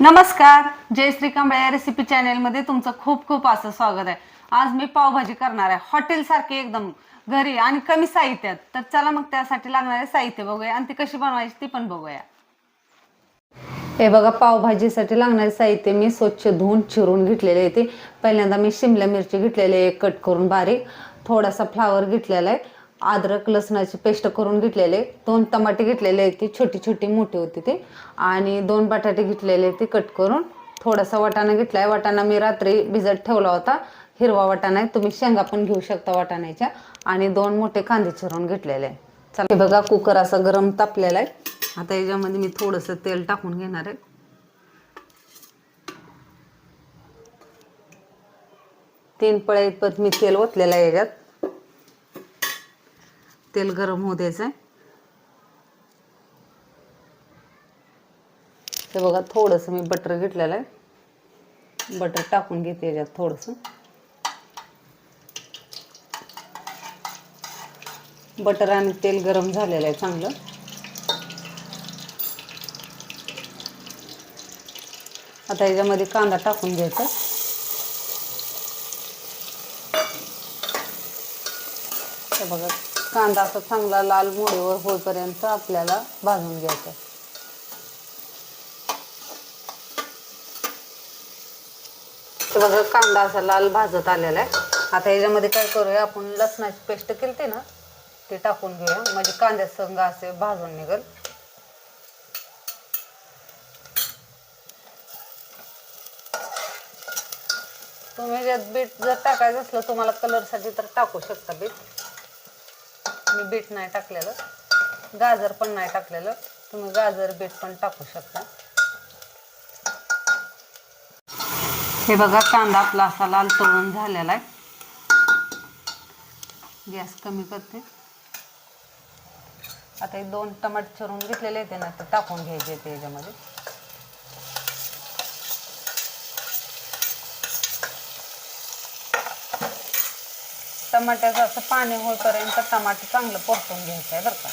नमस्कार. जय श्री कांबळ्या रेसिपी रेसिपी चॅनेलमध्ये तुमचं खूप खूप असं स्वागत आहे. आज मी पावभाजी करणार आहे. हॉटेल सारखे एकदम घरी आणि कमी साहित्यात. तर चला मग त्यासाठी लागणारे साहित्य बघूया आणि ती कशी बनवायची ती पण बघूया. हे बघा पावभाजीसाठी लागणारे साहित्य मी स्वच्छ धुवून चिरून घेतलेले आहे ते. पहिल्यांदा मी शिमला मिरची घेतलेली आहे कट करून बारीक. थोडासा फ्लावर घेतलेला आहे. अद्रक लसणाची पेस्ट करून घेतलेले. दोन टमाटे घेतलेले आहेत ती छोटी छोटी मोठी होती ती. आणि दोन बटाटे घेतलेले ते कट करून. थोडासा वाटाणा घेतला आहे वाटाणा मी रात्री भिजत ठेवला होता. हिरवा वाटाणा आहे. तुम्ही शेंगा पण घेऊ शकता वाटाण्याच्या. आणि दोन मोठे कांदे चिरून घेतलेले. आहे चला बघा कुकर असा गरम तापलेला आहे. आता याच्यामध्ये मी थोडंसं तेल टाकून घेणार आहे. तीन पळ्या इतपत मी तेल ओतलेलं आहे याच्यात. तेल गरम होऊ द्यायचं आहे ते बघा थोडंसं मी बटर घेतलेलं आहे. बटर टाकून घेते याच्यात थोडंसं. बटर आणि तेल गरम झालेलं आहे चांगलं. आता याच्यामध्ये कांदा टाकून घ्यायचा. बघा कांदा असा चांगला लाल मोडीवर होईपर्यंत आपल्याला भाजून घ्यायचा. बघा कांदा असा लाल भाजत आलेला आहे. आता याच्यामध्ये काय करूया आपण लसणाची पेस्ट केली ना ते टाकून घेऊया. म्हणजे कांद्या संग असे भाजून निघल. तुम्ही ज्यात बीट जर टाकायचं असलं तुम्हाला कलरसाठी तर टाकू शकता बीट. मी बीट नाही टाकलेलं. गाजर पण नाही टाकलेलं. तुम्ही गाजर बीट पण टाकू शकता. हे बघा कांदा आपला असा लाल तळून झालेला आहे. गॅस कमी करते. आता हे दोन टमाट चरून घेतलेले आहेत ना ते टाकून घ्यायचे ते याच्यामध्ये. टमाट्याचं असं पाणी होईपर्यंत टमाटे चांगलं परतून घ्यायचं आहे बरं का.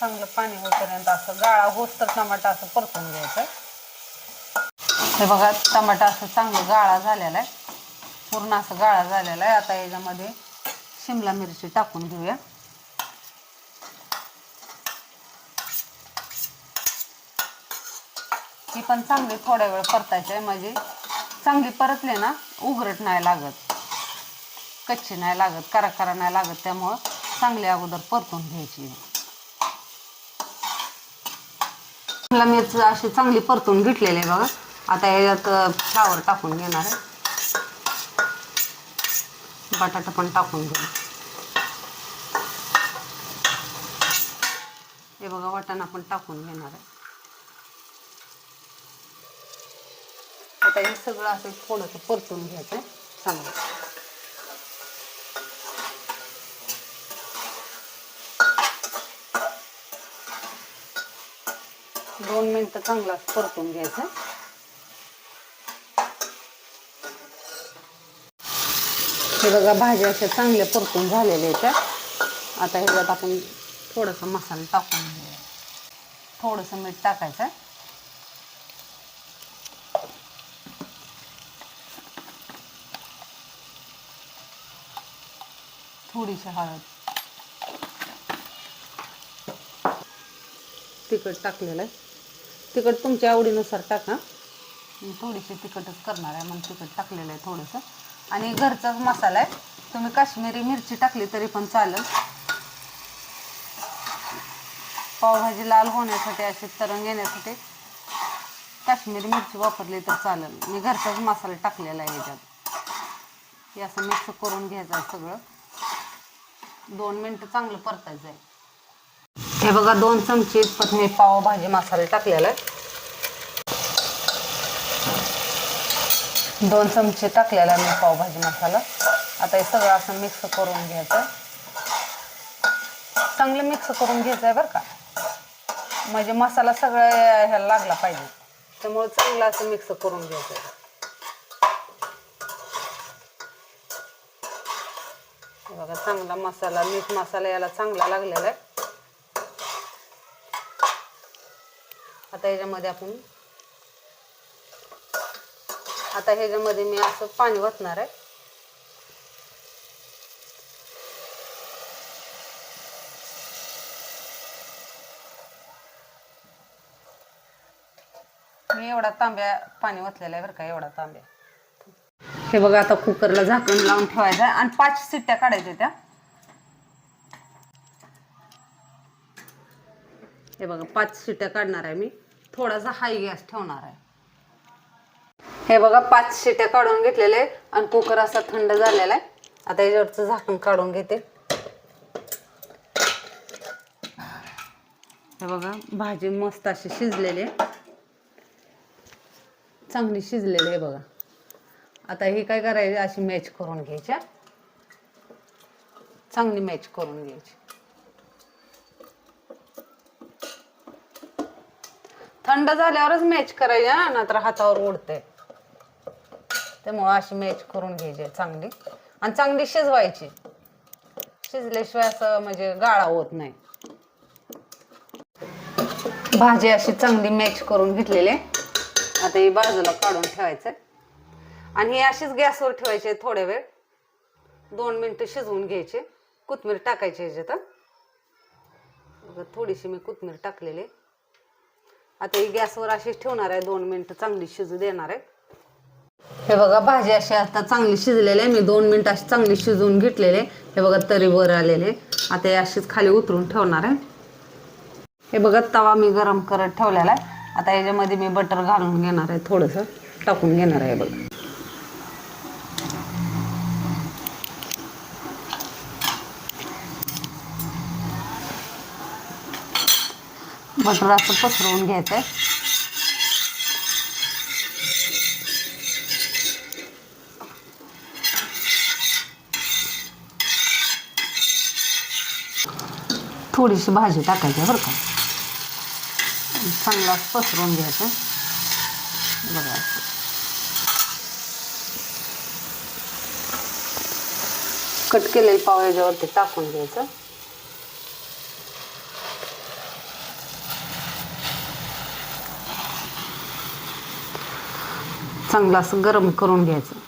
चांगलं पाणी होईपर्यंत असं गाळा होत तर टमाटा असं परतून घ्यायचं आहे. हे बघा टमाटा असं चांगलं गाळा झालेला आहे. पूर्ण असं गाळा झालेला आहे. आता याच्यामध्ये शिमला मिरची टाकून घेऊया. ही पण चांगली थोड्या वेळ परतायची आहे म्हणजे चांगली परतले ना उघरट नाही लागत. कच्ची नाही लागत करा करा नाही लागत त्यामुळं चांगली अगोदर परतून घ्यायची. शिमला मिरची अशी चांगली परतून घेतलेली आहे बघा. आता याच्यात फ्लावर टाकून घेणार आहे. बटाटा पण टाकून घेऊ हे बघा वाटाणा पण टाकून घेणार आहे. आता हे सगळं असं थोडंसं परतून घ्यायचं. चांगलं दोन मिनिट चांगला परतून घ्यायचं. हे बघा भाज्या अशा चांगल्या परतून झालेल्या आहेत आता ह्याच्यात आपण थोडंसं मसाला टाकून थोडंसं मीठ टाकायचं. थोडीशी हळद. तिखट टाकलेलं आहे. तिखट तुमच्या आवडीनुसार टाका. मी थोडीशी तिखटच करणार आहे म्हणून तिखट टाकलेलं आहे थोडंसं. आणि घरचाच मसाला आहे तुम्ही काश्मीरी मिरची टाकली तरी पण चालेल. पावभाजी लाल होण्यासाठी अशी तरण घेण्यासाठी काश्मीरी मिरची वापरली तर चालेल. मी घरचाच मसाला टाकलेला आहे याच्यात. हे असं मिक्स करून घ्यायचं आहे सगळं. दोन मिनटं चांगलं परतायचं आहे. हे बघा दोन चमचे इतपत मी पावभाजी मसाला टाकलेला आहे दोन चमचे टाकलेला मी पावभाजी मसाला. आता हे सगळं असं मिक्स करून घ्यायचं चांगलं मिक्स करून घ्यायचं आहे बरं का. म्हणजे मसाला सगळं ह्याला लागला पाहिजे. त्यामुळे चांगलं असं मिक्स करून घ्यायचं आहे. बघा चांगला मसाला मीठ मसाला याला चांगला लागलेला आहे. आता ह्याच्यामध्ये आपण आता ह्याच्यामध्ये मी असं पाणी वतणार आहे. मी एवढा तांब्या पाणी वतलेला आहे बरं का एवढा तांब्या. हे बघा आता कुकरला झाकण लावून ठेवायचं आहे आणि पाच सिट्ट्या काढायच्या त्या. हे बघा पाच सिट्ट्या काढणार आहे मी. थोडासा हाय गॅस ठेवणार आहे. हे बघा पाच शिट्या काढून घेतलेले आणि कुकर असा थंड झालेला आहे. आता याच्यावरचं झाकण काढून घेते. हे बघा भाजी मस्त अशी शिजलेली आहे. चांगली शिजलेली आहे बघा. आता हे काय करायचे? अशी मॅच करून घ्यायच्या चांगली मॅच करून घ्यायची. थंड झाल्यावरच मॅच करायची ना नाहीतर हातावर उडते त्यामुळं अशी मॅच करून घ्यायची चांगली. आणि चांगली शिजवायची. शिजल्याशिवाय असं म्हणजे गाळा होत नाही. भाजी अशी चांगली मॅच करून घेतलेली आहे. आता ही बाजूला काढून ठेवायचं आणि हे अशीच गॅसवर ठेवायचे थोडे वेळ. दोन मिनटं शिजवून घ्यायचे. कोथमीर टाकायची ह्याच्यात बघा थोडीशी मी कोथमीर टाकलेली. आहे. आता ही गॅसवर अशीच ठेवणार आहे. दोन मिनटं चांगली शिजू देणार आहे. हे बघा भाजी अशी आता चांगली शिजलेली आहे. मी दोन मिनटं अशी चांगली शिजवून घेतलेले हे बघा तरी वर आलेले आता हे अशीच खाली उतरून ठेवणार आहे. हे बघा तवा मी गरम करत ठेवलेला आहे. आता याच्यामध्ये मी बटर घालून घेणार आहे. थोडंसं टाकून घेणार आहे बघा. बटर असं पसरवून घ्यायचं आहे थोडीशी भाजी टाकायची बरं का. चांगला पसरवून घ्यायचं. बघा. कट केलेलं पाव याच्यावरती टाकून घ्यायचं. चांगलं असं गरम करून घ्यायचं.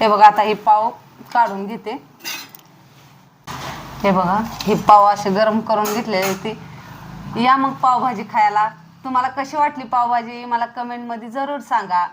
हे बघा आता हे पाव काढून घेते. हे बघा हे पाव असे गरम करून घेतले ते. या मग पावभाजी खायला. तुम्हाला कशी वाटली पावभाजी? मला कमेंटमध्ये जरूर सांगा.